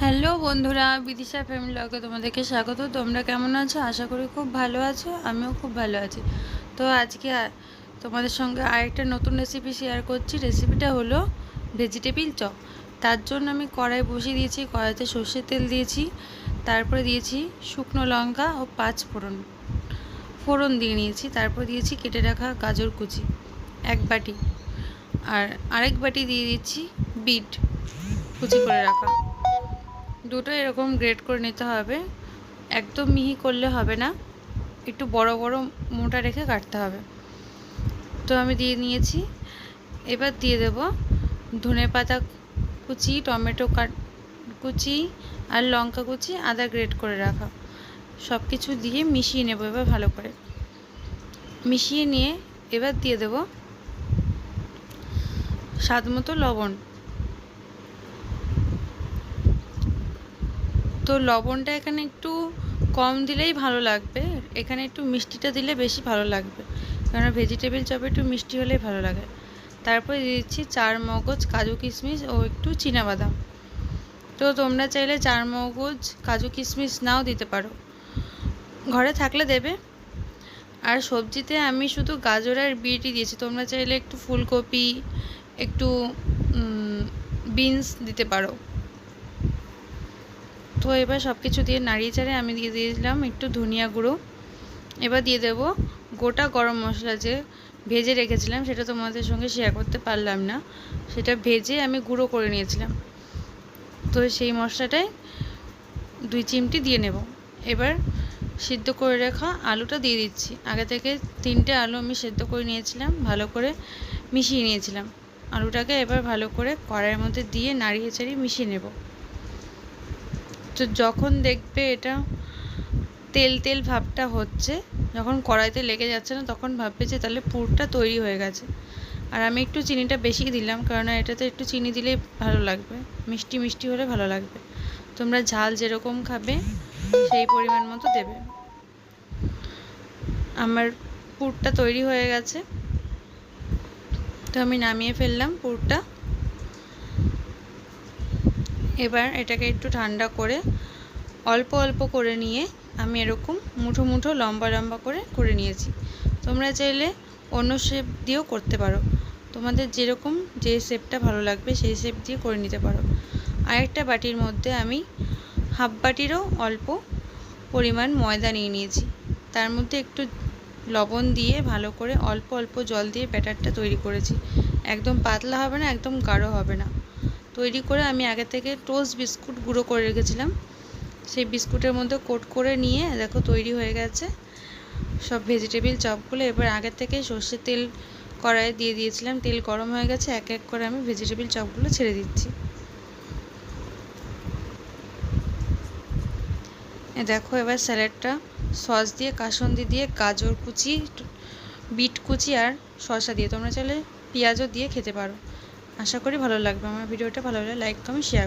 Hello বন্ধুরা, Bidisha family ব্লগে তোমাদেরকে স্বাগত। তোমরা কেমন আছো? আশা করি খুব ভালো আছো, আমিও খুব ভালো আছি। তো আজকে তোমাদের সঙ্গে আরেকটা নতুন রেসিপি শেয়ার করছি। রেসিপিটা হলো ভেজিটেবিল চপ। তার জন্য আমি কড়াই বসিয়ে দিয়েছি, কড়াইতে সর্ষের তেল দিয়েছি, তারপরে দিয়েছি শুকনো লঙ্কা ও পাঁচ ফোড়ন। ফোড়ন দিয়ে নিয়েছি, তারপর দিয়েছি কেটে রাখা গাজর কুচি, এক বাটি। আর আরেক বাটি দিয়ে দিচ্ছি বিট, কুচি করে রাখা। দুটো এরকম গ্রেড করে নিতে হবে। একদম মিহি করলে হবে না। একটু বড় বড় মোটা রেখে কাটতে হবে। তো আমি দিয়ে নিয়েছি। এবার দিয়ে দেব ধনে পাতা কুচি, টমেটো কাট কুচি আর লঙ্কা কুচি আদা গ্রেড করে রাখা। সব কিছু দিয়ে মিশিয়ে নেব এবার ভালো করে। মিশিয়ে নিয়ে এবার দিয়ে দেব স্বাদ মতো লবণ। তো লবণটা এখানে একটু কম দিলেই ভালো লাগবে। এখানে একটু মিষ্টিটা দিলে বেশি ভালো লাগবে। কারণ ভেজিটেবিল চপে একটু মিষ্টি হলেই ভালো লাগে। তারপরে দিচ্ছি চার মগজ কাজু কিশমিশ ও একটু বাদাম তো তোমরা চাইলে চার মগজ কাজু কিশমিশ নাও দিতে পারো। ঘরে থাকলে দেবে। আর সবজিতে আমি শুধু গাজর আর বিটই দিয়েছি। তোমরা চাইলে একটু ফুলকপি, একটু বিনস দিতে পারো। তো এবার সব কিছু দিয়ে নাড়িয়ে চাড়ে আমি দিয়ে দিয়েছিলাম একটু ধনিয়া গুঁড়ো। এবার দিয়ে দেব গোটা গরম মশলা যে ভেজে রেখেছিলাম, সেটা তোমাদের সঙ্গে শেয়ার করতে পারলাম না। সেটা ভেজে আমি গুঁড়ো করে নিয়েছিলাম। তো সেই মশলাটাই দুই চিমটি দিয়ে নেব। এবার সিদ্ধ করে রাখা আলুটা দিয়ে দিচ্ছি। আগে থেকে তিনটে আলু আমি সেদ্ধ করে নিয়েছিলাম, ভালো করে মিশিয়ে নিয়েছিলাম। আলুটাকে এবার ভালো করে কড়াইয়ের মধ্যে দিয়ে নাড়িয়ে চাড়িয়ে মিশিয়ে নেব। তো যখন দেখবে এটা তেল তেল ভাবটা হচ্ছে, যখন কড়াইতে লেগে যাচ্ছে না, তখন ভাববে যে তাহলে পুরটা তৈরি হয়ে গেছে। আর আমি একটু চিনিটা বেশি দিলাম কারণ এটাতে একটু চিনি দিলেই ভালো লাগবে, মিষ্টি মিষ্টি হলে ভালো লাগবে। তোমরা ঝাল যেরকম খাবে, সেই পরিমাণ মতো দেবে। আমার পুরটা তৈরি হয়ে গেছে। তো আমি নামিয়ে ফেললাম পুরটা। এবার এটাকে একটু ঠান্ডা করে অল্প অল্প করে নিয়ে আমি এরকম মুঠো মুঠো লম্বা লম্বা করে করে নিয়েছি। তোমরা চাইলে অন্য শেপ দিয়েও করতে পারো। তোমাদের যেরকম যে শেপটা ভালো লাগবে সেই শেপ দিয়ে করে নিতে পারো। আরেকটা বাটির মধ্যে আমি হাফ বাটিরও অল্প পরিমাণ ময়দা নিয়ে নিয়েছি। তার মধ্যে একটু লবণ দিয়ে ভালো করে অল্প অল্প জল দিয়ে ব্যাটারটা তৈরি করেছি। একদম পাতলা হবে না, একদম গাঢ় হবে না। তৈরি করে আমি আগে থেকে টোস্ট বিস্কুট গুঁড়ো করে রেখেছিলাম। সেই বিস্কুটের মধ্যে কোট করে নিয়ে দেখো তৈরি হয়ে গেছে। সব ভেজিটেবিল চপগুলো এবার আগের থেকে সর্ষের তেল কড়াইয়ে দিয়ে দিয়েছিলাম। তেল গরম হয়ে গেছে, এক এক করে আমি ভেজিটেবিল চপগুলো ছেড়ে দিচ্ছি। দেখো এবার স্যালাডটা, সস দিয়ে, কাসন্দি দিয়ে, গাজর কুচি, বিট কুচি আর শসা দিয়ে। তোমরা চাইলে পেঁয়াজও দিয়ে খেতে পারো। আশা করি ভালো লাগবে। আমার ভিডিওটা ভালো লাগলে লাইক কমেন্ট শেয়ার